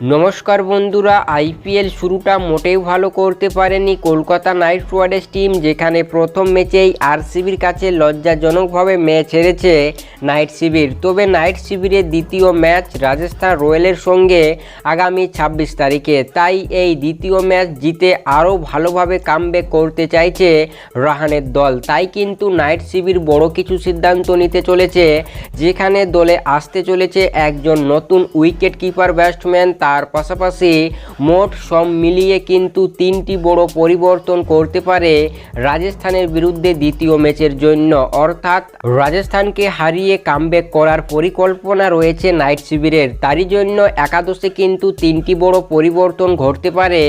নমস্কার বন্ধুরা আইপিএল শুরুটা মোটেও ভালো করতে পারেনি কলকাতা নাইট রাইডার্স টিম, যেখানে প্রথম ম্যাচেই আরসিবির কাছে লজ্জাজনকভাবে ম্যাচ হেরেছে নাইট শিবির। তবে নাইট শিবিরের দ্বিতীয় ম্যাচ রাজস্থান রয়্যালের সঙ্গে আগামী ছাব্বিশ তারিখে। তাই এই দ্বিতীয় ম্যাচ জিতে আরও ভালোভাবে কামব্যাক করতে চাইছে রাহানের দল। তাই কিন্তু নাইট শিবির বড় কিছু সিদ্ধান্ত নিতে চলেছে, যেখানে দলে আসতে চলেছে একজন নতুন উইকেট কিপার ব্যাটসম্যান তার পাশাপাশি মোট সব মিলিয়ে কিন্তু তিনটি বড় পরিবর্তন করতে পারে রাজস্থানের বিরুদ্ধে দ্বিতীয় ম্যাচের জন্য। অর্থাৎ রাজস্থানকে হারিয়ে কামব্যাক করার পরিকল্পনা রয়েছে নাইট শিবিরের। তারই জন্য একাদশে কিন্তু তিনটি বড় পরিবর্তন ঘটতে পারে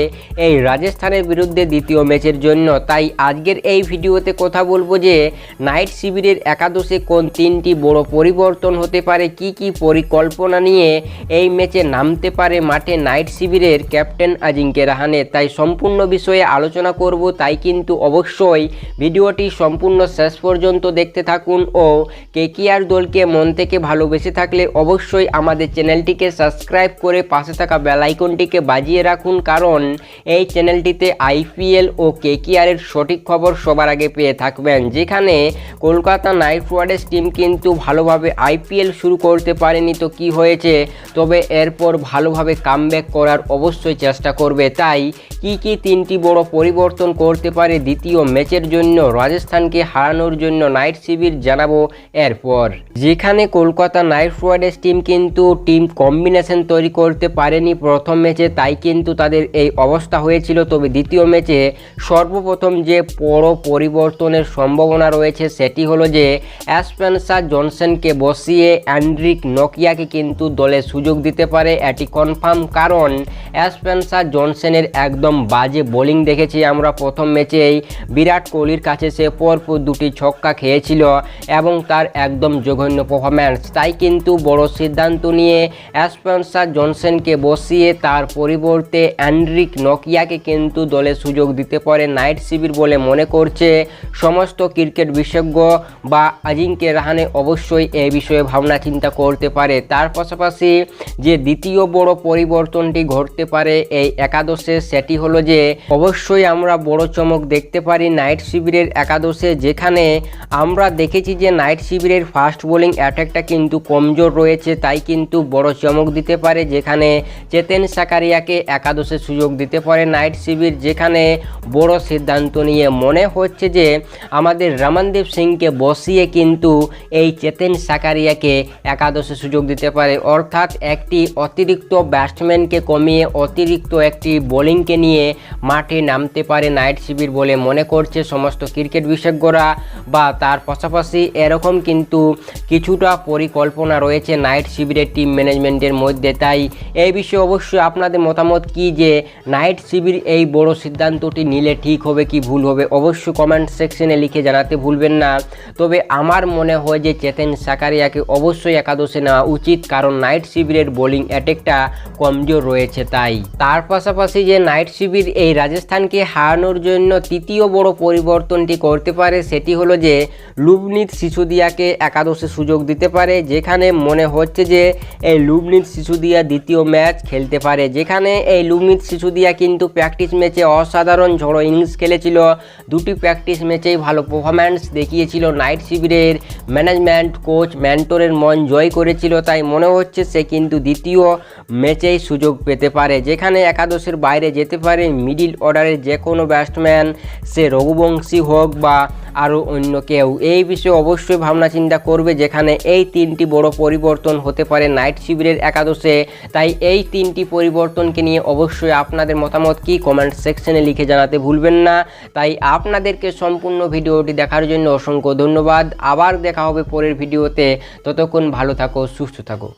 এই রাজস্থানের বিরুদ্ধে দ্বিতীয় ম্যাচের জন্য। তাই আজকের এই ভিডিওতে কথা বলব যে নাইট শিবিরের একাদশে কোন তিনটি বড় পরিবর্তন হতে পারে, কি কি পরিকল্পনা নিয়ে এই ম্যাচে নামতে পারে মাঠে নাইট শিবিরের ক্যাপ্টেন আজিঙ্কে রাহানে। তাই সম্পূর্ণ বিষয়ে আলোচনা করব, তাই কিন্তু অবশ্যই ভিডিওটি সম্পূর্ণ শেষ পর্যন্ত দেখতে থাকুন ও কেকিআর দলকে মন থেকে ভালোবেসে থাকলে অবশ্যই আমাদের চ্যানেলটিকে সাবস্ক্রাইব করে পাশে থাকা বেল আইকনটিকে বাজিয়ে রাখুন, কারণ এই চ্যানেলটিতে আইপিএল ও কেকিআরের সঠিক খবর সবার আগে পেয়ে থাকবেন, যেখানে কলকাতা নাইট রাইডার্স টিম কিন্তু ভালোভাবে আইপিএল শুরু করতে পারেনি, তো কি হয়েছে? তবে এরপর ভালোভাবে কামব্যাক করার অবশ্যই চেষ্টা করবে। তাই কি কি তিনটি বড় পরিবর্তন করতে পারে দ্বিতীয় ম্যাচের জন্য রাজস্থানকে হারানোর জন্য নাইট শিবির জানাব এরপর। যেখানে কলকাতা নাইট রাইডার্স টিম কিন্তু টিম কম্বিনেশন তৈরি করতে পারেনি প্রথম ম্যাচে, তাই কিন্তু তাদের এই অবস্থা হয়েছিল। তবে দ্বিতীয় ম্যাচে সর্বপ্রথম যে বড় পরিবর্তনের সম্ভাবনা রয়েছে সেটি হলো যে অ্যাসপেন্সার জনসনকে বসিয়ে অ্যান্ড্রিক নকিয়াকে কিন্তু দলে সুযোগ দিতে পারে। এটি কনফার্ম কারণ অ্যাসপেন্সার জনসনের একদম বাজে বোলিং দেখেছি আমরা প্রথম ম্যাচেই। বিরাট কোহলির কাছে সে পরপর দুটি ছক্কা খেয়েছিল এবং তার একদম জঘন্য পারফরম্যান্স তাই কিন্তু বড় সিদ্ধান্ত নিয়ে অ্যাসপেন্সার জনসেনকে বসিয়ে তার পরিবর্তে অ্যান্ড্রিক নকিয়াকে কিন্তু দলে সুযোগ দিতে পারে নাইট শিবির বলে মনে করছে। সমস্ত ক্রিকেট বিশেষজ্ঞ বা আজিঙ্কে রাহানে অবশ্যই এ বিষয়ে ভাবনা চিন্তা করতে পারে। তার পাশাপাশি যে দ্বিতীয় বড় পরিবর্তনটি ঘটতে পারে এই একাদশে, সেটি হলো যে অবশ্যই আমরা বড় চমক দেখতে পারি নাইট শিবিরের একাদশে, যেখানে আমরা দেখেছি যে নাইট শিবিরের ফাস্ট বোলিং অ্যাটাকটা কিন্তু কমজোর রয়েছে, তাই কিন্তু বড় চমক দিতে পারে, যেখানে চেতেন সাকারিয়াকে একাদশে সুযোগ দিতে পারে নাইট শিবির, যেখানে বড় সিদ্ধান্ত নিয়ে মনে হচ্ছে যে আমাদের রমনদীপ সিংকে বসিয়ে কিন্তু এই চেতেন সাকারিয়াকে একাদশে সুযোগ দিতে পারে, অর্থাৎ একটি অতিরিক্ত ব্যাটসম্যানকে কমিয়ে অতিরিক্ত একটি বোলিংকে নিয়ে মাঠে নামতে পারে নাইট শিবির বলে মনে করছে সমস্ত ক্রিকেট বিশেষজ্ঞরা বা তার পাশাপাশি এরকম কিন্তু কিছুটা পরিকল্পনা রয়েছে নাইট শিবিরের টিম ম্যানেজমেন্টের মধ্যে। তাই এই বিষয়ে অবশ্যই আপনাদের মতামত কি যে নাইট শিবির এই বড় সিদ্ধান্তটি নিলে ঠিক হবে কি ভুল হবে অবশ্যই কমেন্ট সেকশনে লিখে জানাতে ভুলবেন না। তবে আমার মনে হয় যে চেতেন সাকারিয়াকে অবশ্যই একাদশে নেওয়া উচিত, কারণ নাইট শিবিরের বোলিং অ্যাটেকটা কমজোর রয়েছে তাই। তার পাশাপাশি যে নাইট শিবির এই রাজস্থানকে হারানোর জন্য তৃতীয় বড় পরিবর্তনটি করতে পারে, সেটি হলো যে লুবনিত শিশুদিয়াকে একাদশে সুযোগ দিতে পারে, যেখানে মনে হচ্ছে যে এই লুবনিত শিশুদিয়া দ্বিতীয় ম্যাচ খেলতে পারে। যেখানে এই লুবনিত শিশুদিয়া কিন্তু প্র্যাকটিস ম্যাচে অসাধারণ ঝড়ো ইনিংস খেলেছিল। দুটি প্র্যাকটিস ম্যাচেই ভালো পারফরম্যান্স দেখিয়েছিল। নাইট শিবিরের ম্যানেজমেন্ট, কোচ ম্যান্টরের মন জয় করেছিল, তাই মনে হচ্ছে সে কিন্তু দ্বিতীয় ম্যাচেই সুযোগ পেতে পারে। যেখানে একাদশের বাইরে যেতে পারে মিডিল অর্ডারের যে কোনো ব্যাটসম্যান, সে রঘুবংশী হোক বা আরও অন্য কেউ। এই বিষয়ে অবশ্যই ভাবনা চিন্তা করবে, যেখানে এই তিনটি বড় পরিবর্তন হতে পারে নাইট শিবিরের একাদশে। তাই এই তিনটি পরিবর্তনকে নিয়ে অবশ্যই আপনাদের মতামত কি কমেন্ট সেকশনে লিখে জানাতে ভুলবেন না। তাই আপনাদেরকে সম্পূর্ণ ভিডিওটি দেখার জন্য অসংখ্য ধন্যবাদ। আবার দেখা হবে পরের ভিডিওতে। ততক্ষণ ভালো থাকো, সুস্থ থাকো।